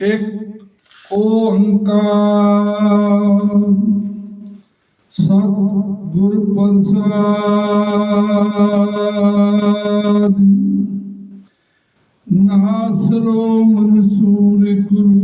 ਇੱਕ ਓੰਕਾਰ। ਸਤ ਗੁਰ ਪ੍ਰਸਾਦ। ਨਾਸਰੋ ਮਨਸੂਰ ਗੁਰੂ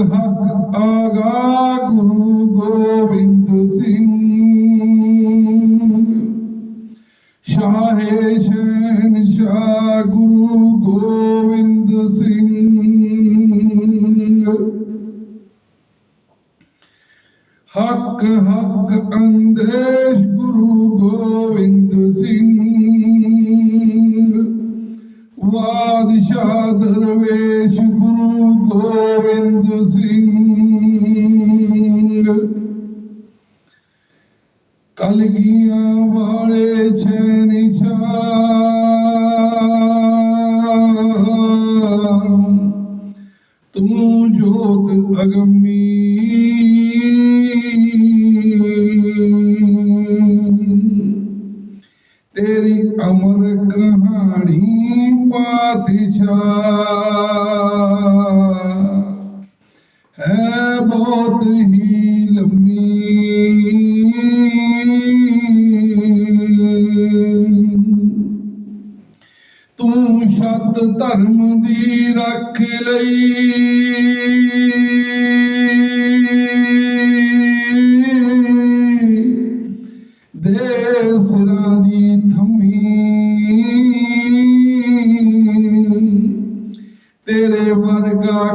ਹੱਕ ਹੱਕ ਜੋਤ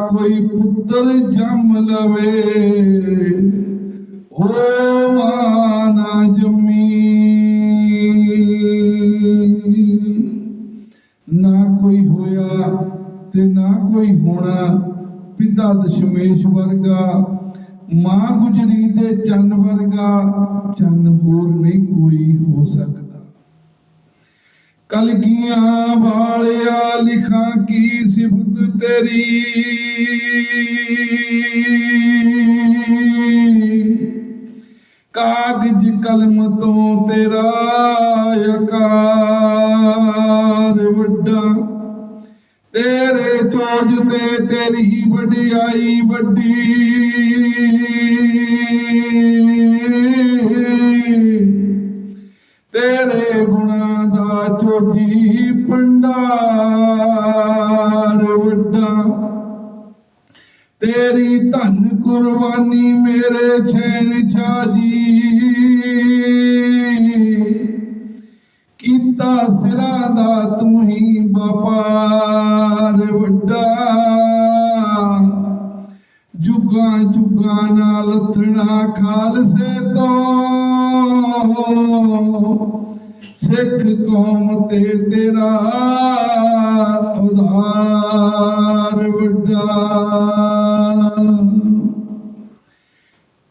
ਕੋਈ ਪੁੱਤਰ ਜੰਮ ਲਵੇ। ਓ ਮਾਨਾ ਜੰਮੀ। ਨਾ ਕੋਈ ਹੋਇਆ ਤੇ ਨਾ ਕੋਈ ਹੋਣਾ ਪਿਤਾ ਦਸ਼ਮੇਸ਼ ਵਰਗਾ, ਮਾਂ ਗੁਜਰੀ ਦੇ ਚੰਨ ਵਰਗਾ, ਚੰਨ ਹੋਰ ਨਹੀਂ ਕੋਈ ਹੋ ਸਕਦਾ। ਕਲਗੀਆਂ ਵਾਲਿਆ ਲਿਖਾਂ ਕੀ ਸਿਫਤ ਤੇਰੀ? ਕਾਗਜ਼ ਕਲਮ ਤੋਂ ਤੇਰਾ ਆਕਾਰ ਵੱਡਾ। ਤੇਰੇ ਤੋਜ ਤੇ ਤੇਰੀ ਵਡਿਆਈ ਵੱਡੀ। ਤੇਰੇ ਗੁਣਾਂ ਚੋਟੀ ਭੰਡਾਰ ਵੱਡਾ। ਤੇਰੀ ਧਨ ਕੁਰਬਾਨੀ ਮੇਰੇ ਛੈਨ ਛਾਜੀ। ਕੀਤਾ ਸਿਰਾਂ ਦਾ ਤੂੰ ਹੀ ਵਪਾਰ ਵੱਡਾ। ਜੁਗਾਂ ਜੁਗਾਂ ਨਾਲ ਥਣਾ ਖਾਲਸੇ ਤੋਂ। ਸਿੱਖ ਕੌਮ ਤੇ ਤੇਰਾ ਉਦਾਰ ਵੱਡਾ।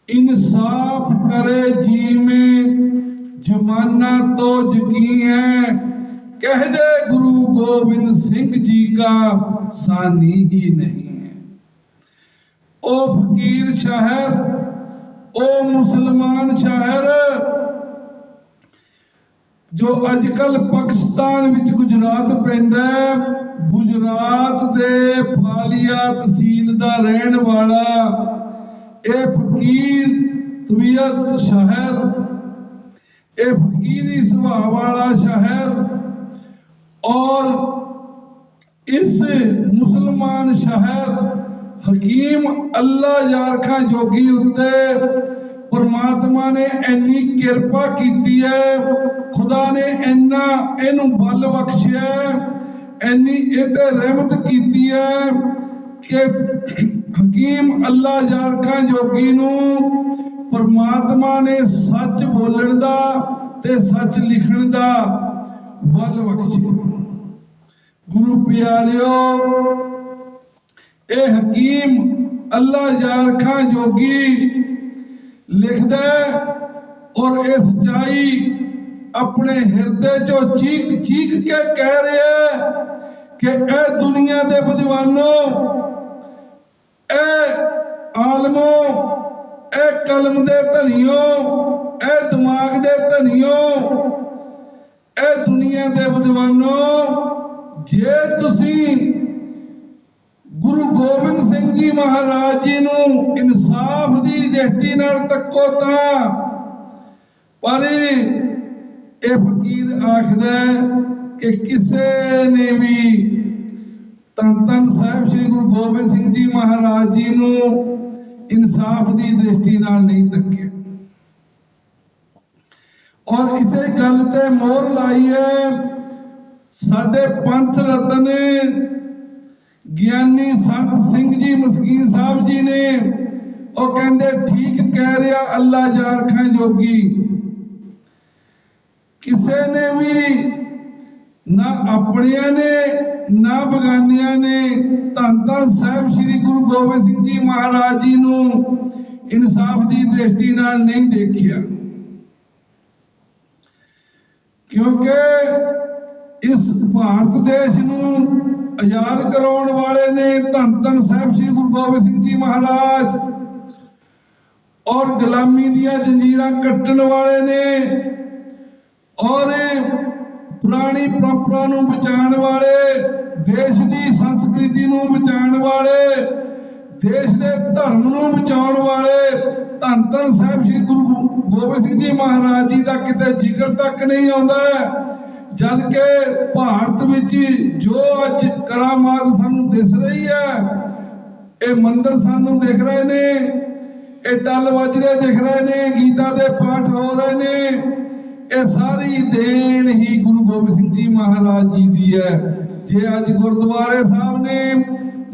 ਇਨਸਾਫ ਕਰੇ ਜੀ ਮੇ ਜਮਾਨਾ ਤੋ ਜਕੀ ਹੈ। ਕਹਦੇ ਗੁਰੂ ਗੋਬਿੰਦ ਸਿੰਘ ਜੀ ਕਾ ਸਾਨੀ ਹੀ ਨਹੀਂ ਹੈ। ਉਹ ਫਕੀਰ ਸ਼ਹਿਰ, ਉਹ ਮੁਸਲਮਾਨ ਸ਼ਹਿਰ ਜੋ ਅੱਜ ਕੱਲ ਪਾਕਿਸਤਾਨ ਵਿੱਚ ਗੁਜਰਾਤ ਪੈਂਦਾ ਹੈ, ਗੁਜਰਾਤ ਦੇ ਫਾਲੀਆ ਤਹਿਸੀਲ ਦਾ ਰਹਿਣ ਵਾਲਾ ਇਹ ਫਕੀਰ ਤਬੀਅਤ ਸ਼ਹਿਰ, ਇਹ ਫਕੀਰੀ ਸੁਭਾਅ ਵਾਲਾ ਸ਼ਹਿਰ ਔਰ ਇਸ ਮੁਸਲਮਾਨ ਸ਼ਹਿਰ ਹਕੀਮ ਅੱਲਾ ਯਾਰ ਖਾਂ ਜੋਗੀ ਉੱਤੇ ਪਰਮਾਤਮਾ ਨੇ ਇੰਨੀ ਕਿਰਪਾ ਕੀਤੀ ਹੈ ਖੁਦਾ ਨੇ ਇੰਨਾ ਇਹਨੂੰ ਬਲ ਬਖਸ਼ਿਆ ਹੈ, ਇੰਨੀ ਇਹ ਰਹਿਮਤ ਕੀਤੀ ਹੈ ਕਿ ਹਕੀਮ ਅੱਲਾ ਯਾਰ ਖਾਂ ਜੋਗੀ ਨੂੰ ਪਰਮਾਤਮਾ ਨੇ ਸੱਚ ਬੋਲਣ ਦਾ ਤੇ ਸੱਚ ਲਿਖਣ ਦਾ ਬਲ ਬਖਸ਼ਿਆ। ਗੁਰੂ ਪਿਆਰਿਓ ਇਹ ਹਕੀਮ ਅੱਲਾ ਯਾਰ ਖਾਂ ਜੋਗੀ ਲਿਖਦਾ ਔਰ ਇਹ ਸਚਾਈ ਆਪਣੇ ਹਿਰਦੇ ਚੋਂ ਚੀਕ ਚੀਕ ਕੇ ਕਹਿ ਰਿਹਾ ਕਿ ਇਹ ਦੁਨੀਆ ਦੇ ਵਿਦਵਾਨੋ, ਇਹ ਆਲਮੋ, ਇਹ ਕਲਮ ਦੇ ਧਨੀਓ, ਇਹ ਦਿਮਾਗ ਦੇ ਧਨੀਓ, ਇਹ ਦੁਨੀਆ ਦੇ ਵਿਦਵਾਨੋ, ਜੇ ਤੁਸੀਂ ਗੁਰੂ ਗੋਬਿੰਦ ਸਿੰਘ ਜੀ ਮਹਾਰਾਜ ਜੀ ਨੂੰ ਇਨਸਾਫ ਦੀ ਦ੍ਰਿਸ਼ਟੀ ਨਾਲ ਤੱਕੋ ਤਾਂ। ਪਰ ਇਹ ਫਕੀਰ ਆਖਦਾ ਕਿ ਕਿਸੇ ਨੇ ਵੀ ਤਨ ਤਨ ਸਾਹਿਬ ਸ੍ਰੀ ਗੁਰੂ ਗੋਬਿੰਦ ਸਿੰਘ ਜੀ ਮਹਾਰਾਜ ਜੀ ਨੂੰ ਇਨਸਾਫ ਦੀ ਦ੍ਰਿਸ਼ਟੀ ਨਾਲ ਨਹੀਂ ਤੱਕਿਆ। ਔਰ ਇਸੇ ਗੱਲ ਤੇ ਮੋਹਰ ਲਾਈ ਹੈ, ਸਾਡੇ ਪੰਥ ਰਤਨ ਗਿਆਨੀ ਸੰਤ ਸਿੰਘ ਜੀ, ਮਸਕੀਨ ਸਾਹਿਬ ਜੀ ਨੇ, ਉਹ ਕਹਿੰਦੇ, ਠੀਕ ਕਹਿ ਰਿਹਾ ਅੱਲਾ ਜਾਰਖਾਂ ਜੋਗੀ। ਕਿਸੇ ਨੇ ਵੀ ਨਾ ਆਪਣਿਆਂ ਨੇ, ਨਾ ਬਗਾਨਿਆਂ ਨੇ, ਧੰਨ ਧੰਨ ਸਾਹਿਬ ਸ੍ਰੀ ਗੁਰੂ ਗੋਬਿੰਦ ਸਿੰਘ ਜੀ ਮਹਾਰਾਜ ਜੀ ਨੂੰ ਇਨਸਾਫ ਦੀ ਦ੍ਰਿਸ਼ਟੀ ਨਾਲ ਨਹੀਂ ਦੇਖਿਆ। ਕਿਉਂਕਿ ਇਸ ਭਾਰਤ ਦੇਸ਼ ਨੂੰ ਆਜ਼ਾਦ ਕਰਾਉਣ ਵਾਲੇ ਨੇ ਧੰਨ ਧੰਨ ਸਾਹਿਬ ਸ੍ਰੀ ਗੁਰੂ ਗੋਬਿੰਦ ਸਿੰਘ ਜੀ ਮਹਾਰਾਜ। ਔਰ ਗੁਲਾਮੀ ਦੀਆਂ ਜੰਜੀਰਾਂ ਕੱਟਣ ਵਾਲੇ ਨੇ ਔਰ ਪੁਰਾਣੀ ਪਰੰਪਰਾ ਨੂੰ ਬਚਾਉਣ ਵਾਲੇ, ਦੇਸ਼ ਦੀ ਸੰਸਕ੍ਰਿਤੀ ਨੂੰ ਬਚਾਉਣ ਵਾਲੇ, ਦੇਸ਼ ਦੇ ਧਰਮ ਨੂੰ ਬਚਾਉਣ ਵਾਲੇ, ਧੰਨ ਧੰਨ ਸਾਹਿਬ ਸ੍ਰੀ ਗੁਰੂ ਗੋਬਿੰਦ ਸਿੰਘ ਜੀ ਮਹਾਰਾਜ ਜੀ ਦਾ ਕਿਤੇ ਜ਼ਿਕਰ ਤੱਕ ਨਹੀਂ ਆਉਂਦਾ। ਜਦ ਕਿ ਭਾਰਤ ਵਿੱਚ ਜੋ ਅੱਜ ਕਰਾਮਾਤ ਸਾਨੂੰ ਦਿਸ ਰਹੀ ਹੈ, ਇਹ ਮੰਦਰ ਸਾਨੂੰ ਦਿਖ ਰਹੇ ਨੇ, ਇਹ ਟੱਲ ਵੱਜਦੇ ਦਿਖ ਰਹੇ ਨੇ, ਗੀਤਾ ਦੇ ਪਾਠ ਹੋ ਰਹੇ ਨੇ, ਇਹ ਸਾਰੀ ਦੇਣ ਹੀ ਗੁਰੂ ਗੋਬਿੰਦ ਸਿੰਘ ਜੀ ਮਹਾਰਾਜ ਜੀ ਦੀ ਹੈ। ਜੇ ਅੱਜ ਗੁਰਦੁਆਰੇ ਸਾਹਿਬ ਨੇ,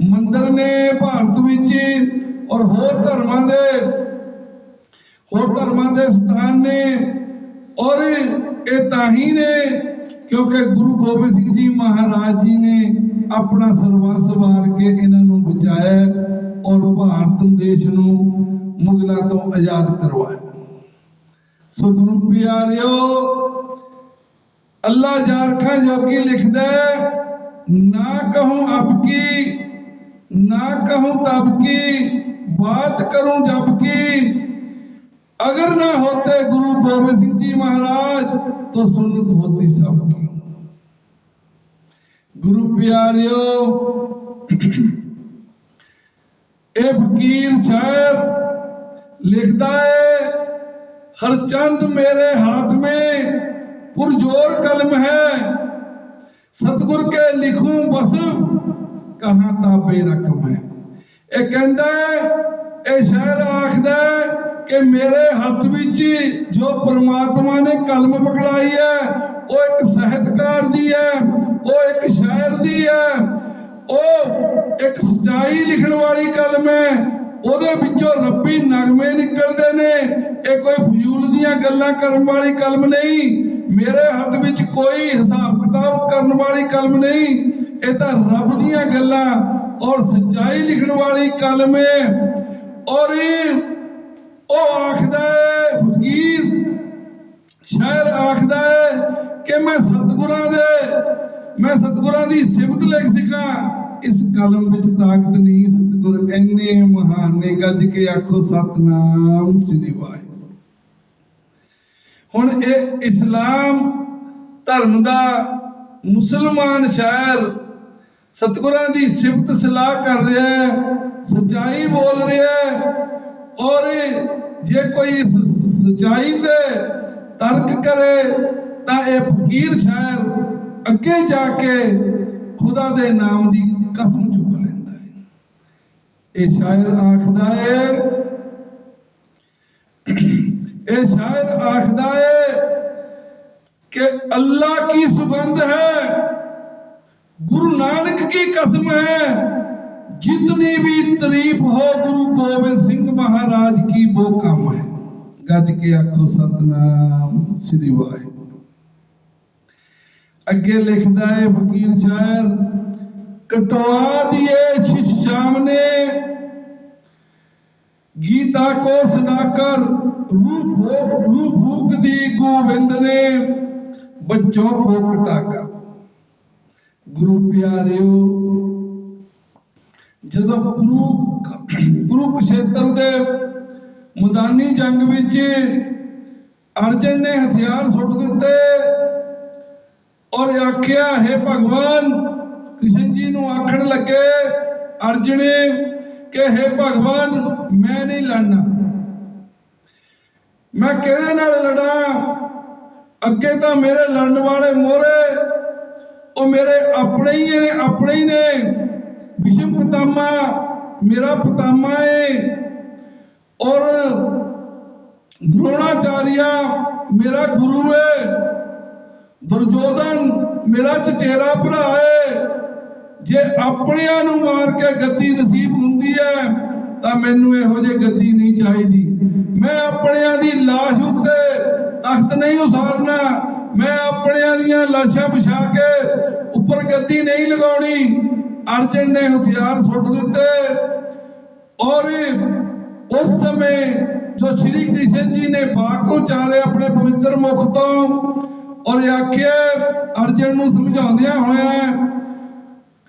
ਮੰਦਿਰ ਨੇ ਭਾਰਤ ਵਿੱਚ ਔਰ ਹੋਰ ਧਰਮਾਂ ਦੇ, ਹੋਰ ਧਰਮਾਂ ਦੇ ਸਥਾਨ ਨੇ ਔਰ ਇਹ ਤਾਂ ਹੀ ਨੇ ਕਿਉਂਕਿ ਗੁਰੂ ਗੋਬਿੰਦ ਸਿੰਘ ਜੀ ਮਹਾਰਾਜ ਜੀ ਨੇ ਆਪਣਾ ਸਰਵੰਸ ਵਾਰ ਕੇ ਇਹਨਾਂ ਨੂੰ ਬਚਾਇਆ ਔਰ ਭਾਰਤ ਦੇਸ਼ ਨੂੰ ਮੁਗਲਾਂ ਤੋਂ ਆਜ਼ਾਦ ਕਰਵਾਇਆ। ਸੋ ਗੁਰੂ ਪਿਆਰਿਓ, ਅੱਲਾ ਜਾਰਖਾ ਜੋਗੀ ਲਿਖਦਾ ਨਾ ਕਹੂੰ ਆਪਕੀ ਨਾ ਕਹੂੰ ਤਬ ਕੀ, ਬਾਤ ਕਰੂੰ ਜਬ ਕੀ अगर ना होते गुरु गोविंद सिंह जी महाराज तो सुन्नत होती सबकी गुरु प्यारियो ਇਹ ਫਕੀਰ ਸ਼ਾਇਰ ਲਿਖਦਾ ਹੈ हर चंद मेरे हाथ में पुरजोर कलम है सतगुर के लिखूं बस कहाँ ताबे रकम है ਇਹ ਕਹਿੰਦਾ ਹੈ, ਇਹ ਸ਼ਾਇਰ ਆਖਦਾ ਹੈ ਕਿ ਮੇਰੇ ਹੱਥ ਵਿੱਚ ਜੋ ਪ੍ਰਮਾਤਮਾ ਨੇ ਕਲਮ ਪਕੜਾਈ ਹੈ, ਉਹ ਇੱਕ ਸਾਹਿਤਕਾਰ ਦੀ ਹੈ, ਉਹ ਇੱਕ ਸ਼ਾਇਰ ਦੀ ਹੈ, ਉਹ ਇੱਕ ਸਚਾਈ ਲਿਖਣ ਵਾਲੀ ਕਲਮ ਹੈ। ਉਹਦੇ ਵਿੱਚੋਂ ਰੱਬੀ ਨਗਮੇ ਨਿਕਲਦੇ ਨੇ। ਇਹ ਕੋਈ ਫਜ਼ੂਲ ਦੀਆਂ ਗੱਲਾਂ ਕਰਨ ਵਾਲੀ ਕਲਮ ਨਹੀਂ। ਮੇਰੇ ਹੱਥ ਵਿੱਚ ਕੋਈ ਹਿਸਾਬ ਕਿਤਾਬ ਕਰਨ ਵਾਲੀ ਕਲਮ ਨਹੀਂ। ਇਹ ਤਾਂ ਰੱਬ ਦੀਆਂ ਗੱਲਾਂ ਔਰ ਸੱਚਾਈ ਲਿਖਣ ਵਾਲੀ ਕਲਮ ਹੈ। ਔਰ ਇਹ ਉਹ ਆਖਦਾ ਹੈ, ਫਕੀਰ, ਸ਼ਾਇਰ ਆਖਦਾ ਕਿ ਮੈਂ ਸਤਿਗੁਰਾਂ ਦੇ, ਮੈਂ ਸਤਿਗੁਰਾਂ ਦੀ ਸਿਫਤ ਲਿਖ ਸਿੱਖਾਂ ਇਸ ਕਲਮ ਵਿੱਚ ਤਾਕਤ ਨਹੀਂ, ਸਤਿਗੁਰ ਐਨੇ ਮਹਾਨ ਨੇ, ਗੱਜ ਕੇ ਆਖੋ, ਸਤਨਾਮ ਸ੍ਰੀ ਵਾਹਿਗੁਰੂ। ਹੁਣ ਇਹ ਇਸਲਾਮ ਧਰਮ ਦਾ ਮੁਸਲਮਾਨ ਸ਼ਾਇਰ ਸਤਿਗੁਰਾਂ ਦੀ ਸਿਫਤ ਸਲਾਹ ਕਰ ਰਿਹਾ ਹੈ, ਸਚਾਈ ਬੋਲ ਰਿਹਾ ਹੈ ਔਰ ਜੇ ਕੋਈ ਇਸ ਸਚਾਈ ਤੇ ਤਰਕ ਕਰੇ ਤਾਂ ਇਹ ਫਕੀਰ ਸ਼ਾਇਰ ਅੱਗੇ ਜਾ ਕੇ ਖੁਦਾ ਦੇ ਨਾਮ ਦੀ ਕਸਮ ਚੁੱਕ ਲੈਂਦਾ ਹੈ ਇਹ ਸ਼ਾਇਰ ਆਖਦਾ ਹੈ ਇਹ ਸ਼ਾਇਰ ਆਖਦਾ ਹੈ कि अल्लाह की सुगंध है गुरु नानक की कसम है जितनी भी तारीफ हो गुरु गोविंद सिंह महाराज की वो कम है गज के आखो सतनाम श्री वाहिगुरु ਅੱਗੇ ਲਿਖਦਾ ਹੈ ਫਕੀਰ ਸ਼ਾਇਰ ਕਟਵਾ ਦਿਏ ਛਿਛ ਸ਼ਾਮ ਨੇ ਗੀਤਾ ਕੋ ਸੁਨਾਕਰ ਰੂਪ ਭੋਗ ਰੂਪ ਭੂਕ ਦੀ ਗੋਵਿੰਦ ਨੇ ਬੱਚੋਂ ਕੋ ਕਟਾਕਾ ਗੁਰੂ ਪਿਆਰਿਓ ਜਦੋਂ ਗੁਰੂ ਗੁਰੂ ਕਸ਼ੇਤਰ ਦੇ ਮੈਦਾਨੀ ਜੰਗ ਵਿੱਚ ਅਰਜਨ ਨੇ ਹਥਿਆਰ ਸੁੱਟ ਦਿੱਤੇ ਔਰ ਆਖਿਆ, ਹੈ ਭਗਵਾਨ, ਕ੍ਰਿਸ਼ਨ ਜੀ ਨੂੰ ਆਖਣ ਲੱਗੇ ਅਰਜਨ ਕਿ, ਹੈ ਭਗਵਾਨ, ਮੈਂ ਨਹੀਂ ਲੜਨਾ। ਮੈਂ ਕਿਹਦੇ ਨਾਲ ਲੜਾਂ? ਅੱਗੇ ਤਾਂ ਮੇਰੇ ਲੜਨ ਵਾਲੇ ਮੋਰੇ, ਉਹ ਮੇਰੇ ਆਪਣੇ ਹੀ ਨੇ, ਆਪਣੇ ਹੀ ਨੇ। ਵਿਸ਼ਮ ਪਤਾਮਾ, ਮੇਰਾ ਪਤਾਮਾ ਹੈ ਔਰ ਦ੍ਰੋਣਾਚਾਰੀਆ ਮੇਰਾ ਗੁਰੂ ਹੈ ਦੁਰਜੋਧਨ ਮੇਰਾ ਚਚੇਰਾ ਭਰਾ ਹੈ ਜੇ ਆਪਣਿਆਂ ਨੂੰ ਮਾਰ ਕੇ ਗੱਦੀ ਨਸੀਬ ਹੁੰਦੀ ਹੈ ਤਾਂ ਮੈਨੂੰ ਇਹੋ ਜਿਹੀ ਗੱਦੀ ਨਹੀਂ ਚਾਹੀਦੀ। ਮੈਂ ਆਪਣਿਆਂ ਦੀ ਲਾਸ਼ ਉੱਤੇ ਤਖਤ ਨਹੀਂ ਉਸਾਰਨਾ। ਮੈਂ ਆਪਣਿਆਂ ਦੀਆਂ ਲਾਸ਼ਾਂ ਵਿਛਾ ਕੇ ਉੱਪਰ ਗੱਦੀ ਨਹੀਂ ਲਗਾਉਣੀ। ਅਰਜਨ ਨੇ ਹਥਿਆਰ ਸੁੱਟ ਦਿੱਤੇ ਔਰ ਉਸ ਸਮੇਂ ਜੋ ਸ਼੍ਰੀ ਕ੍ਰਿਸ਼ਨ ਜੀ ਨੇ ਬਾਕ ਉਚਾਰੇ ਆਪਣੇ ਪਵਿੱਤਰ ਮੁਖ ਤੋਂ ਔਰ ਆਖਿਆ, ਅਰਜਨ ਨੂੰ ਸਮਝਾਉਂਦਿਆਂ ਹੋਇਆਂ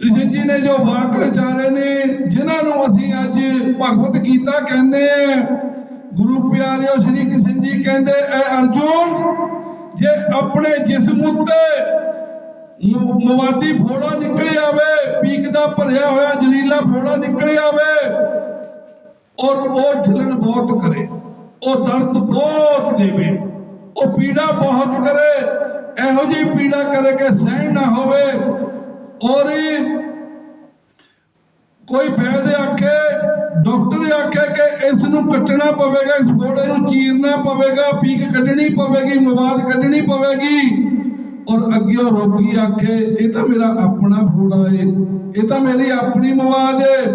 ਕ੍ਰਿਸ਼ਨ ਜੀ ਨੇ ਜੋ ਵਾਕ ਉਚਾਰੇ ਨੇ, ਜਿਨ੍ਹਾਂ ਨੂੰ ਅਸੀਂ ਅੱਜ ਭਗਵਤ ਗੀਤਾ ਕਹਿੰਦੇ ਆ ਗੁਰੂ ਪਿਆਰਿਓ ਸ਼੍ਰੀ ਕ੍ਰਿਸ਼ਨ ਜੀ ਕਹਿੰਦੇ, ਐ ਅਰਜੁਨ, ਜੇ ਆਪਣੇ ਜਿਸਮ ਉੱਤੇ ਮਵਾਦੀ ਫੋੜਾ ਨਿਕਲ ਆਵੇ, ਪੀਕ ਦਾ ਭਰਿਆ ਹੋਇਆ ਜਲੀਲਾ ਫੋੜਾ ਨਿਕਲ ਆਵੇ। ਔਰ ਉਹ ਜਲਨ ਬਹੁਤ ਕਰੇ, ਉਹ ਦਰਦ ਬਹੁਤ ਦੇਵੇ। ਉਹ ਪੀੜਾ ਬਹੁਤ ਕਰੇ, ਇਹੋ ਜਿਹੀ ਪੀੜਾ ਕਰੇ ਕਿ ਸਹਿਣ ਨਾ ਹੋਵੇ। ਔਰ ਕੋਈ ਵੈਦ ਆਖੇ, ਡਾਕਟਰ ਆਖੇ ਕਿ ਇਸ ਨੂੰ ਕੱਟਣਾ ਪਵੇਗਾ, ਇਸ ਫੋੜੇ ਨੂੰ ਚੀਰਨਾ ਪਵੇਗਾ, ਪੀਕ ਕੱਢਣੀ ਪਵੇਗੀ, ਮਵਾਦ ਕੱਢਣੀ ਪਵੇਗੀ। ਔਰ ਅੱਗੇ ਉਹ ਰੋਗੀ ਆਖੇ, ਇਹ ਤਾਂ ਮੇਰਾ ਆਪਣਾ ਫੋੜਾ ਏ, ਇਹ ਤਾਂ ਮੇਰੀ ਆਪਣੀ ਮਵਾਦ ਏ।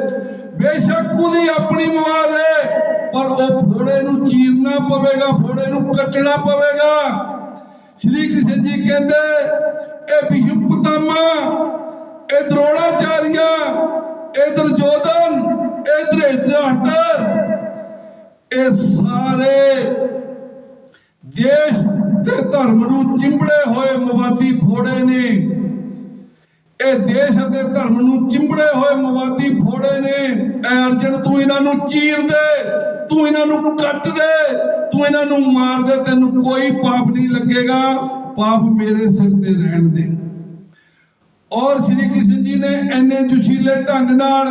ਬੇਸ਼ੱਕ ਉਹਦੀ ਆਪਣੀ ਮਵਾਦ ਏ, ਪਰ ਉਹ ਫੋੜੇ ਨੂੰ ਚੀਰਨਾ ਪਵੇਗਾ, ਫੋੜੇ ਨੂੰ ਕੱਟਣਾ ਪਵੇਗਾ। ਸ਼੍ਰੀ ਕ੍ਰਿਸ਼ਨ ਜੀ ਕਹਿੰਦੇ, ਇਹ ਵਿਸ਼ਵ ਪਤਾਮਾ ਇਹ ਦ੍ਰੋਣਾਚਾਰੀਆ, ਇਹ ਦੁਰਜੋਧਨ, ਇਹ ਧ੍ਰਿਤਰਾਸ਼ਟਰ ਇਹ ਸਾਰੇ ਦੇਸ਼ ਤੇ ਧਰਮ ਨੂੰ ਚਿੰਬੜੇ ਹੋਏ ਮਵਾਦੀ ਫੋੜੇ ਨੇ। ਇਹ ਦੇਸ਼ ਅਤੇ ਧਰਮ ਨੂੰ ਚਿੰਬੜੇ ਹੋਏ ਮਵਾਦੀ ਫੋੜੇ ਨੇ। ਐ ਅਰਜਨ, ਤੂੰ ਇਹਨਾਂ ਨੂੰ ਚੀਰ ਦੇ, ਤੂੰ ਇਹਨਾਂ ਨੂੰ ਕੱਟ ਦੇ, ਤੂੰ ਇਹਨਾਂ ਨੂੰ ਮਾਰ ਦੇ, ਤੈਨੂੰ ਕੋਈ ਪਾਪ ਨਹੀਂ ਲੱਗੇਗਾ, ਪਾਪ ਮੇਰੇ ਸਿਰ ਤੇ ਰਹਿਣ ਦੇ। ਔਰ ਸ਼੍ਰੀ ਕ੍ਰਿਸ਼ਨ ਜੀ ਨੇ ਐਨੇ ਜੁਸ਼ੀਲੇ ਢੰਗ ਨਾਲ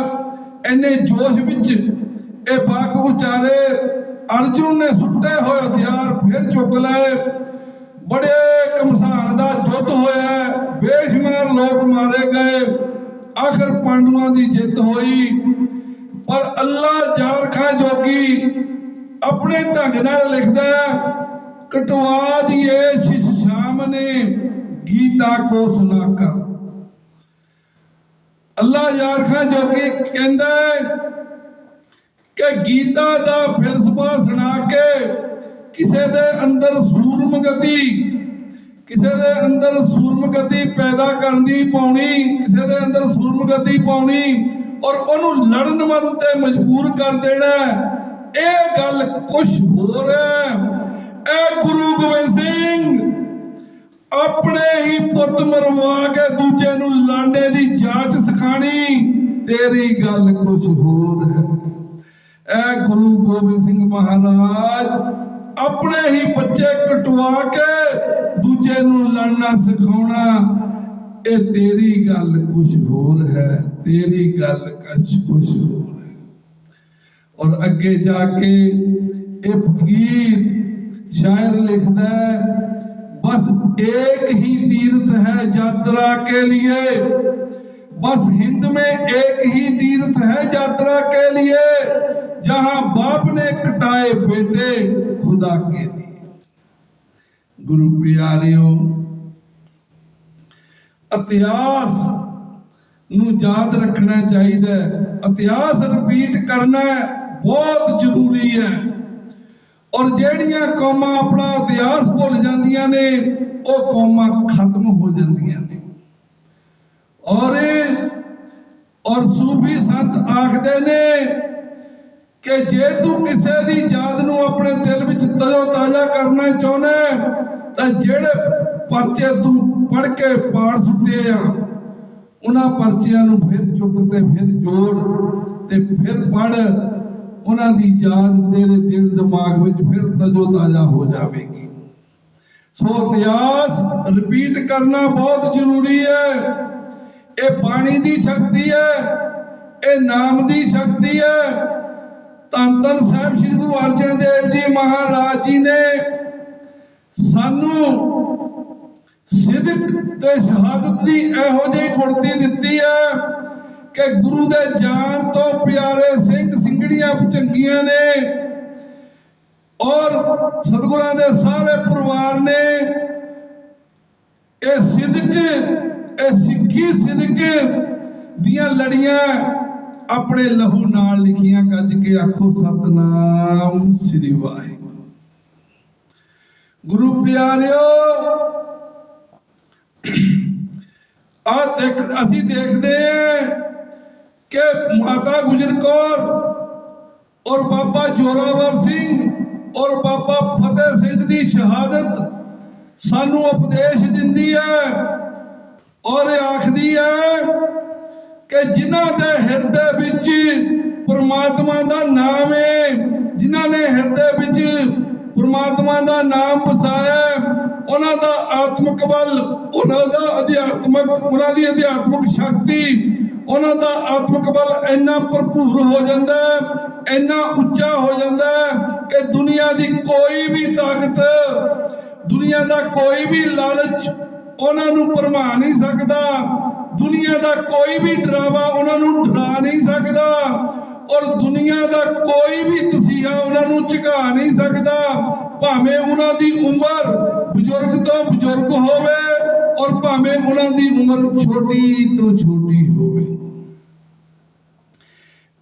ਐਨੇ ਜੋਸ਼ ਵਿੱਚ ਇਹ ਬਾਕ ਉਚਾਰੇ, ਅਰਜੁਨ ਨੇ ਸੁੱਟੇ ਹੋਏ ਹਥਿਆਰ ਫਿਰ ਚੁੱਕ ਲਏ। ਬੜੇ ਕਮਸਾਨ ਦਾ ਯੁੱਧ ਹੋਇਆ ਬੇਸ਼ੁਮਾਰ ਲੋਕ ਮਾਰੇ ਗਏ। ਆਖਰ ਪਾਂਡਵਾਂ ਦੀ ਜਿੱਤ ਹੋਈ। ਪਰ ਅੱਲਾ ਜਾਰਖਾਂ ਜੋਗੀ ਆਪਣੇ ਢੰਗ ਨਾਲ ਲਿਖਦਾ ਕਟਵਾ ਦੀਏ ਸ਼ਿਸ਼ ਸ਼ਾਮ ਨੇ ਗੀਤਾ ਕੋ ਸੁਨਾ ਕਰ ਅੱਲਾ ਯਾਰ ਖਾਨ ਜੋਗੀ ਕਹਿੰਦਾ ਕਿ ਗੀਤਾ ਦਾ ਫਿਲਸਫਾ ਸੁਣਾ ਕੇ ਕਿਸੇ ਦੇ ਅੰਦਰ ਸੂਰਮ ਗਤੀ, ਕਿਸੇ ਦੇ ਅੰਦਰ ਸੂਰਮ ਗਤੀ ਪੈਦਾ ਕਰਨੀ ਪਾਉਣੀ, ਕਿਸੇ ਦੇ ਅੰਦਰ ਸੂਰਮ ਗਤੀ ਪਾਉਣੀ ਔਰ ਉਹਨੂੰ ਲੜਨ ਮਰਨ ਤੇ ਮਜਬੂਰ ਕਰ ਦੇਣਾ, ਇਹ ਗੱਲ ਕੁਝ ਹੋਰ ਹੈ। ਇਹ ਗੁਰੂ ਗੋਬਿੰਦ ਸਿੰਘ, ਆਪਣੇ ਹੀ ਪੁੱਤ ਮਰਵਾ ਕੇ ਦੂਜੇ ਨੂੰ ਲਾਣੇ ਦੀ ਜਾਂਚ ਸਿਖਾਣੀ, ਤੇਰੀ ਗੱਲ ਕੁਝ ਹੋਰ ਹੈ। ਇਹ ਗੁਰੂ ਗੋਬਿੰਦ ਸਿੰਘ ਮਹਾਰਾਜ ਆਪਣੇ ਹੀ ਬੱਚੇ ਕਟਵਾ ਕੇ ਦੂਜੇ ਨੂੰ ਲੜਨਾ ਸਿਖਾਉਣਾ ਇਹ ਤੇਰੀ ਗੱਲ ਕੁਝ ਹੋਰ ਹੈ ਤੇਰੀ ਗੱਲ ਕੁਝ ਕੁਝ ਹੋਰ ਹੈ ਔਰ ਅੱਗੇ ਜਾ ਕੇ ਇਹ ਫਕੀਰ ਸ਼ਾਇਰ ਲਿਖਦਾ ਹੈ बस एक ही तीर्थ है यात्रा के लिए बस हिंद में एक ही तीर्थ है यात्रा के लिए जहां बाप ने कटाए बेटे खुदा के लिए गुरु प्यारियों ਇਤਿਹਾਸ ਨੂੰ ਯਾਦ ਰੱਖਣਾ ਚਾਹੀਦਾ ਹੈ ਇਤਿਹਾਸ ਰਿਪੀਟ ਕਰਨਾ ਬਹੁਤ ਜ਼ਰੂਰੀ ਹੈ ਔਰ ਜਿਹੜੀਆਂ ਕੌਮਾਂ ਆਪਣਾ ਇਤਿਹਾਸ ਭੁੱਲ ਜਾਂਦੀਆਂ ਨੇ ਉਹ ਕੌਮਾਂ ਖਤਮ ਹੋ ਜਾਂਦੀਆਂ ਨੇ ਔਰ ਔਰ ਸੂਫੀ ਸੰਤ ਆਖਦੇ ਨੇ ਕਿ ਜੇ ਤੂੰ ਕਿਸੇ ਦੀ ਯਾਦ ਨੂੰ ਆਪਣੇ ਦਿਲ ਵਿੱਚ ਤਜੋ ਤਾਜ਼ਾ ਕਰਨਾ ਚਾਹੁੰਦਾ ਤਾਂ ਜਿਹੜੇ ਪਰਚੇ ਤੂੰ ਪੜ ਕੇ ਪਾੜ ਸੁੱਟੇ ਆ, ਉਹਨਾਂ ਪਰਚਿਆਂ ਨੂੰ ਫਿਰ ਚੁੱਕ ਤੇ ਫਿਰ ਜੋੜ ਤੇ ਫਿਰ ਪੜ ਉਹਨਾਂ ਦੀ ਯਾਦ ਤੇਰੇ ਦਿਲ ਦਿਮਾਗ ਵਿੱਚ ਫਿਰ ਤਜੋ ਤਾਜ਼ਾ ਹੋ ਜਾਵੇਗੀ। ਸੋ ਇਤਿਹਾਸ ਰਿਪੀਟ ਕਰਨਾ ਬਹੁਤ ਜ਼ਰੂਰੀ ਹੈ। ਇਹ ਬਾਣੀ ਦੀ ਸ਼ਕਤੀ ਹੈ, ਇਹ ਨਾਮ ਦੀ ਸ਼ਕਤੀ ਹੈ। ਧੰਨ ਧੰਨ ਸਾਹਿਬ ਸ੍ਰੀ ਗੁਰੂ ਅਰਜਨ ਦੇਵ ਜੀ ਮਹਾਰਾਜ ਜੀ ਨੇ ਸਾਨੂੰ ਸਿਦਕ ਤੇ ਸ਼ਹਾਦਤ ਦੀ ਇਹੋ ਜਿਹੀ ਗੁਣਤੀ ਦਿੱਤੀ ਹੈ ਕਿ ਗੁਰੂ ਦੇ ਜਾਨ ਤੋਂ ਪਿਆਰੇ ਸਿੰਘ ਸਿੰਘੜੀਆਂ ਚੰਗੀਆਂ ਨੇ ਔਰ ਸਤਿਗੁਰਾਂ ਦੇ ਸਾਰੇ ਪਰਿਵਾਰ ਨੇ ਇਹ ਸਿਦਕ, ਇਹ ਸਿੱਖੀ ਸਿਦਕ ਦੀਆਂ ਲੜੀਆਂ ਆਪਣੇ ਲਹੂ ਨਾਲ ਲਿਖੀਆਂ ਗੱਜ ਕੇ ਆਖੋ, ਸਤਨਾਮ ਸ੍ਰੀ ਵਾਹਿਗੁਰੂ। ਗੁਰੂ ਪਿਆਰਿਓ ਆ ਦੇਖ, ਅਸੀਂ ਦੇਖਦੇ ਹਾਂ ਕਿ ਮਾਤਾ ਗੁਜਰ ਕੌਰ ਔਰ ਬਾਬਾ ਜੋਰਾਵਰ ਸਿੰਘ ਔਰ ਬਾਬਾ ਫਤਿਹ ਸਿੰਘ ਦੀ ਸ਼ਹਾਦਤ ਸਾਨੂੰ ਉਪਦੇਸ਼ ਦਿੰਦੀ ਹੈ ਔਰ ਇਹ ਆਖਦੀ ਹੈ ਕਿ ਜਿਨ੍ਹਾਂ ਦੇ ਹਿਰਦੇ ਵਿੱਚ ਪ੍ਰਮਾਤਮਾ ਦਾ ਨਾਮ ਹੈ ਜਿਨ੍ਹਾਂ ਨੇ ਹਿਰਦੇ ਵਿੱਚ ਪ੍ਰਮਾਤਮਾ ਦਾ ਨਾਮ ਵਸਾਇਆ ਉਹਨਾਂ ਦਾ ਆਤਮਿਕ ਬਲ, ਉਹਨਾਂ ਦਾ ਅਧਿਆਤਮਕ, ਉਹਨਾਂ ਦੀ ਅਧਿਆਤਮਕ ਸ਼ਕਤੀ, ਉਹਨਾਂ ਦਾ ਆਤਮਿਕ ਬਲ ਇੰਨਾ ਭਰਪੂਰ ਹੋ ਜਾਂਦਾ ਹੈ ਇੰਨਾ ਉੱਚਾ ਹੋ ਜਾਂਦਾ ਹੈ ਕਿ ਦੁਨੀਆ ਦੀ ਕੋਈ ਵੀ ਤਾਕਤ, ਦੁਨੀਆ ਦਾ ਕੋਈ ਵੀ ਲਾਲਚ ਉਹਨਾਂ ਨੂੰ ਭਰਮਾ ਨਹੀਂ ਸਕਦਾ। ਦੁਨੀਆ ਦਾ ਕੋਈ ਵੀ ਡਰਾਵਾ ਉਹਨਾਂ ਨੂੰ ਡਰਾ ਨਹੀਂ ਸਕਦਾ ਔਰ ਦੁਨੀਆ ਦਾ ਕੋਈ ਵੀ ਤਸੀਹਾ ਉਹਨਾਂ ਨੂੰ ਝੁਕਾ ਨਹੀਂ ਸਕਦਾ। ਭਾਵੇਂ ਉਹਨਾਂ ਦੀ ਉਮਰ ਬਜ਼ੁਰਗ ਤੋਂ ਬਜ਼ੁਰਗ ਹੋਵੇ ਔਰ ਭਾਵੇਂ ਉਹਨਾਂ ਦੀ ਉਮਰ ਛੋਟੀ ਤੋਂ ਛੋਟੀ ਹੋਵੇ।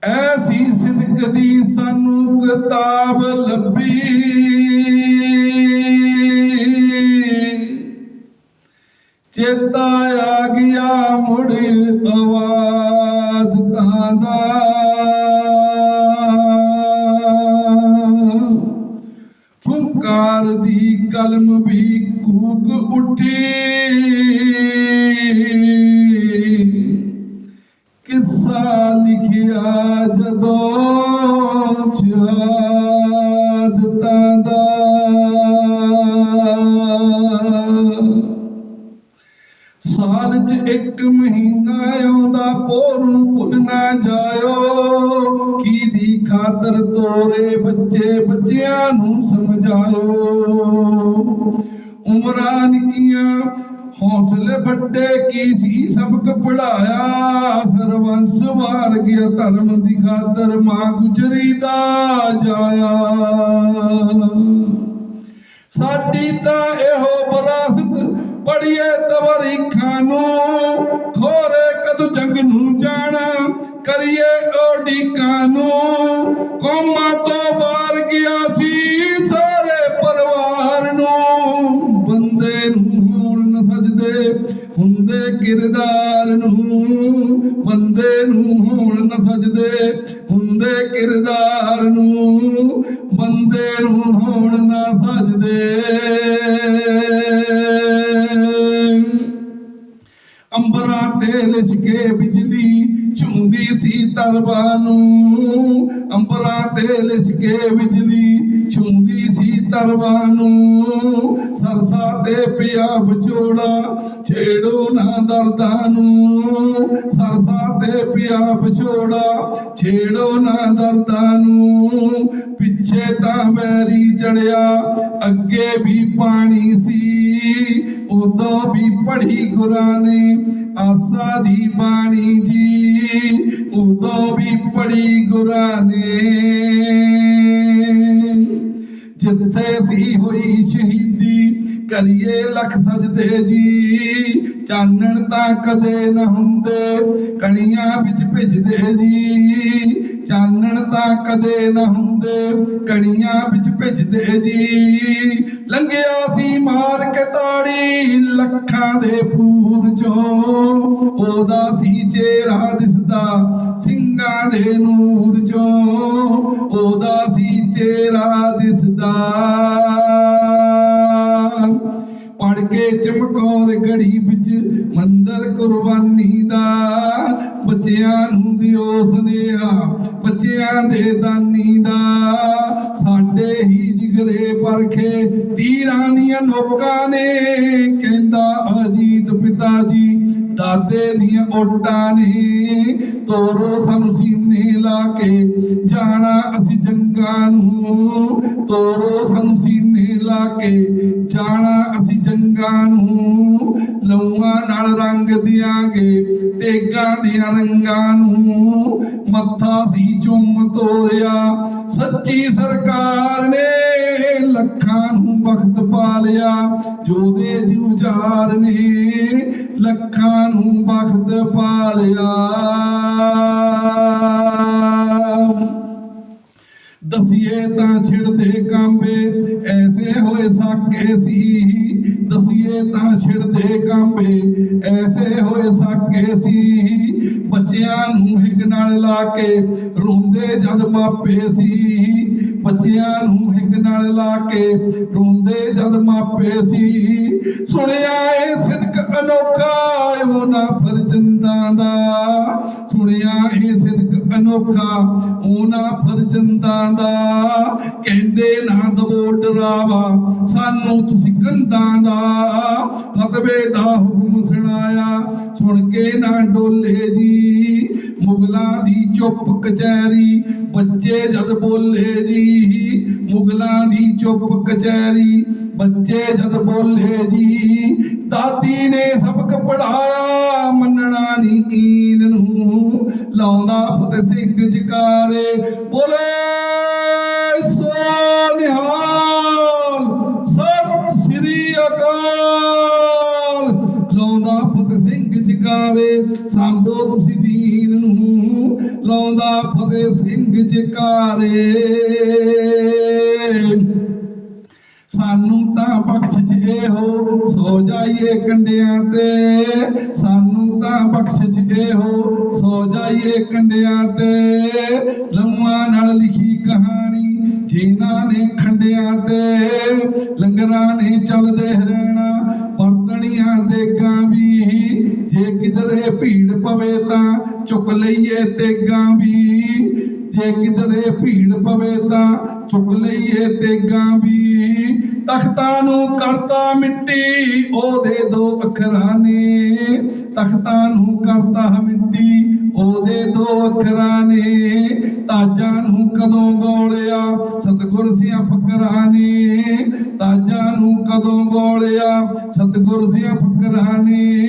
ਐਸੀ ਸਿਦਕ ਦੀ ਸਾਨੂੰ ਕਿਤਾਬ ਲੱਭੀ। ਚੇਤਾ ਆ ਗਿਆ ਮੁੜ ਆਵਾਜ਼ ਤਾਂ ਦਾ। ਫੁੰਕਾਰ ਦੀ ਕਲਮ ਵੀ ਕੂਕ ਉੱਠੀ। ਕਿੱਸਾ ਲਿਖਿਆ ਜਦੋਂ ਸ਼ਹਾਦਤਾਂ ਦਾ। ਇੱਕ ਮਹੀਨਾ ਆਉਂਦਾ, ਪੋਰ ਨੂੰ ਭੁੱਲ ਨਾ ਜਾਇਓ। ਕੀ ਦੀ ਖਾਤਰ ਤੋਰੇ ਬੱਚੇ ਬੱਚਿਆਂ ਨੂੰ ਸਮਝਾਇਓ? ਉਮਰਾਂ ਨਿੱਕੀਆਂ, ਹੌਸਲੇ ਵੱਡੇ ਕੀ ਜੀ ਸਬਕ ਪੜਾਇਆ ਸਰਵੰਸ ਵਾਰ ਗਿਆ ਧਰਮ ਦੀ ਖਾਤਰ ਮਾਂ ਗੁਜਰੀ ਦਾ ਜਾਇਆ। ਸਾਡੀ ਤਾਂ ਇਹੋ ਵਿਰਾਸਤ ਪੜੀਏ ਤਵਰੀਖਾਂ ਨੂੰ, ਖੋਰੇ ਕਦ ਜੰਗ ਨੂੰ ਜਾਣਾ, ਕਰੀਏ ਓਡੀਕਾਂ ਨੂੰ। ਕੌਮਾਂ ਤੋਂ ਬਾਹਰ ਗਿਆ ਸੀ ਸਾਰੇ ਪਰਿਵਾਰ ਨੂੰ। ਬੰਦੇ ਨੂੰ ਹੋਣ ਨਾ ਸਜਦੇ, ਹੁੰਦੇ ਕਿਰਦਾਰ ਨੂੰ। ਬੰਦੇ ਨੂੰ ਹੋਣ ਨਾ ਸਜਦੇ ਨਾ ਨੂੰ ਸਰਸਾ ਤੇ ਪਿਆ ਵਿਛੋੜਾ ਛੇੜੋ ਨਾ ਦਰਦਾਂ ਨੂੰ। ਪਿੱਛੇ ਤਾਂ ਵੈਰੀ ਚੜਿਆ, ਅੱਗੇ ਵੀ ਪਾਣੀ ਸੀ। ਉਦੋਂ ਵੀ ਪੜ੍ਹੀ ਗੁਰਾਂ ਨੇ ਆਸਾ ਦੀ ਬਾਣੀ ਜੀ। ਉਦੋਂ ਵੀ ਪੜ੍ਹੀ ਗੁਰਾਂ ਨੇ। ਜਿੱਥੇ ਸੀ ਹੋਈ ਸ਼ਹੀਦੀ, ਕਰੀਏ ਲੱਖ ਸਜਦੇ ਜੀ। ਚਾਨਣ ਤਾਂ ਕਦੇ ਨਾ ਹੁੰਦੇ, ਕਣੀਆਂ ਵਿੱਚ ਭਿੱਜਦੇ ਜੀ। ਚਾਨਣ ਤਾਂ ਕਦੇ ਨਾ ਹੁੰਦੇ, ਕਣੀਆਂ ਵਿੱਚ ਭਿੱਜਦੇ ਜੀ। ਲੰਘਿਆ ਸੀ ਮਾਰ ਕੇ ਤਾੜੀ ਲੱਖਾਂ ਦੇ ਪੂਰ ਚੋਂ। ਉਹਦਾ ਸੀ ਚਿਹਰਾ ਦਿਸਦਾ ਸਿੰਘਾਂ ਦੇ ਨੂਰ ਚੋਂ। ਉਹਦਾ ਸੀ ਚਿਹਰਾ ਦਿਸਦਾ ਪੜ ਕੇ ਚਮਕੌਰ ਗੜੀ ਵਿੱਚ ਮੰਦਰ ਕੁਰਬਾਨੀ ਦਾ। ਬੱਚਿਆਂ ਨੂੰ ਦਿਓ ਸੁਨੇਹਾ, ਬੱਚਿਆਂ ਦੇ ਦਾਨੀ ਦਾ। ਸਾਡੇ ਹੀ ਜਿਗਰੇ ਪਰਖੇ ਤੀਰਾਂ ਦੀਆਂ ਲੋਕਾਂ ਨੇ, ਕਹਿੰਦਾ ਅਜੀਤ ਪਿਤਾ ਜੀ ਦਾਦੇ ਦੀਆਂ ਓਟਾਂ ਨੇ ਤੋਰੋ ਸਾਨੂੰ ਸੀਨੇ ਲਾ ਕੇ। ਜਾਣਾ ਅਸੀਂ ਜੰਗਾਂ ਨੂੰ, ਤੋਰੋ ਸਾਨੂੰ ਸੀਨੇ ਲਾ ਕੇ। ਜਾਣਾ ਅਸੀਂ ਜੰਗਾਂ ਨੂੰ ਲਊਆਂ ਨਾਲ ਰੰਗ ਦਿਆਂਗੇ, ਤੇਗਾਂ ਦੀਆਂ ਰੰਗਾਂ ਨੂੰ। ਮੱਥਾ ਸੀ ਚੁੰਮ ਤੋਰਿਆ, ਸੱਚੀ ਸਰਕਾਰ ਨੇ ਲੱਖਾਂ ਨੂੰ ਬਖਤ ਪਾ ਲਿਆ। ਜੋਦੇ ਜੁਝਾਰ ਨੇ ਲੱਖਾਂ ਨੂੰ ਬਖਤ ਪਾ ਦਸੀਏ ਤਾਂ ਛਿੜਦੇ ਕਾਂਬੇ, ਐਸੇ ਹੋਏ ਸਾਕੇ ਸੀ। ਦਸੀਏ ਤਾਂ ਛਿੜਦੇ ਕਾਂਬੇ, ਐਸੇ ਹੋਏ ਸਾਕੇ ਸੀ। ਬੱਚਿਆਂ ਨੂੰ ਹਿੱਕ ਨਾਲ ਲਾ ਕੇ ਰੋਂਦੇ ਜਦ ਮਾਪੇ ਸੀ। ਬੱਚਿਆਂ ਨੂੰ ਹਿੱਕ ਨਾਲ ਲਾ ਕੇ ਰੋਂਦੇ ਜਦ ਮਾਪੇ ਸੀ। ਸੁਣਿਆ ਇਹ ਸਿਦਕ ਅਨੋਖਾ ਉਹਨਾਂ ਫਰਜ਼ੰਦਾਂ ਦਾ। ਸੁਣਿਆ ਇਹ ਸਿਦਕ ਅਨੋਖਾ ਉਹਨਾਂ ਫਰਜ਼ੰਦਾਂ ਦਾ। ਕਹਿੰਦੇ ਨਾ ਦਵੋ ਡਰਾਵਾ ਸਾਨੂੰ ਤੁਸੀਂ ਕੰਧਾਂ ਦਾ। ਫਤਵੇ ਦਾ ਹੁਕਮ ਸੁਣਾਇਆ, ਸੁਣ ਕੇ ਨਾ ਡੋਲੇ ਜੀ। ਮੁਗਲਾਂ ਦੀ ਚੁੱਪ ਕਚਹਿਰੀ, ਬੱਚੇ ਜਦ ਬੋਲੇ ਜੀ, ਮੁਗਲਾਂ ਦੀ ਚੁੱਪ ਕਚਹਿਰੀ, ਬੱਚੇ ਜਦ ਬੋਲੇ ਜੀ, ਦਾਦੀ ਨੇ ਸਬਕ ਪੜਾਇਆ ਮੰਨਣਾ ਨਹੀਂ ਕੀਨ ਨੂੰ, ਲਾਉਂਦਾ ਫਤਿਹ ਸਿੰਘ ਜਕਾਰੇ, ਬੋਲੇ ਨੂੰ ਫਤਿਹ ਸਿੰਘ ਜਕਾਰੇ। ਸਾਨੂੰ ਤਾਂ ਬਖਸ਼ ਚ ਹੋ ਸੋ ਜਾਈਏ ਕੰਡਿਆਂ ਤੇ। ਸਾਨੂੰ ਤਾਂ ਬਖਸ਼ ਚ ਇਹੋ, ਸੋ ਜਾਈਏ ਕੰਡਿਆਂ ਤੇ। ਲੰਮਾਂ ਨਾਲ ਲਿਖੀ ਕਹਾਣੀ ਜਿਨ੍ਹਾਂ ਨੇ ਖੰਡਿਆਂ ਤੇ। ਲੰਗਰਾਂ ਨੇ ਚੱਲਦੇ ਰਹਿਣਾ ਪਰਤਣੀਆਂ ਦੇਗਾਂ ਵੀ ਜੇ ਕਿਧਰੇ ਭੀੜ ਪਵੇ ਤਾਂ ਚੁੱਕ ਲਈਏ ਤੇਗਾਂ ਵੀ। ਜੇ ਕਿਧਰੇ ਭੀੜ ਪਵੇ ਤਾਂ ਚੁੱਕ ਲਈਏ ਤੇਗਾਂ ਵੀ। ਤਖਤਾਂ ਨੂੰ ਕਰਤਾ ਮਿੱਟੀ ਉਹਦੇ ਦੋ ਅੱਖਰਾਂ ਨੇ। ਤਖਤਾਂ ਨੂੰ ਕਰਤਾ ਮਿੱਟੀ ਉਹਦੇ ਦੋ ਅੱਖਰਾਂ ਨੇ, ਤਾਜਾਂ ਨੂੰ ਕਦੋਂ ਗੋਲਿਆ? ਸਤਿਗੁਰ ਸਿਆਂ ਫਕਰਾਂ ਨੇ, ਤਾਜਾਂ ਨੂੰ ਕਦੋਂ ਗੋਲਿਆ? ਸਤਿਗੁਰ ਸਿਆਂ ਫਕਰਾਂ ਨੇ,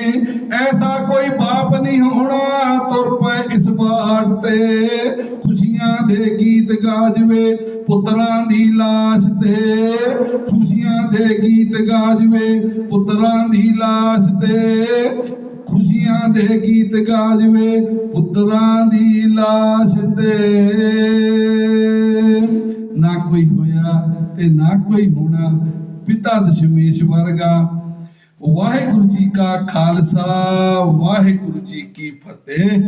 ਐਸਾ ਕੋਈ ਬਾਪ ਨਹੀਂ ਹੋਣਾ, ਤੁਰ ਪਏ ਇਸ ਬਾਟ ਤੇ। ਖੁਸ਼ੀਆਂ ਦੇ ਗੀਤ ਗਾਜਵੇ ਪੁੱਤਰਾਂ ਦੀ ਲਾਸ਼ ਤੇ। ਖੁਸ਼ੀਆਂ ਦੇ ਗੀਤ ਗਾਜਵੇ ਪੁੱਤਰਾਂ ਦੀ ਲਾਸ਼ ਤੇ। ਖੁਸ਼ੀਆਂ ਦੇ ਗੀਤ ਗਾਜਵੇ ਪੁੱਤਰਾਂ ਦੀ ਲਾਸ਼ ਤੇ। ਨਾ ਕੋਈ ਹੋਇਆ ਤੇ ਨਾ ਕੋਈ ਹੋਣਾ ਪਿਤਾ ਦਸ਼ਮੇਸ਼ ਵਰਗਾ। ਵਾਹਿਗੁਰੂ ਜੀ ਕਾ ਖਾਲਸਾ, ਵਾਹਿਗੁਰੂ ਜੀ ਕੀ ਫਤਿਹ।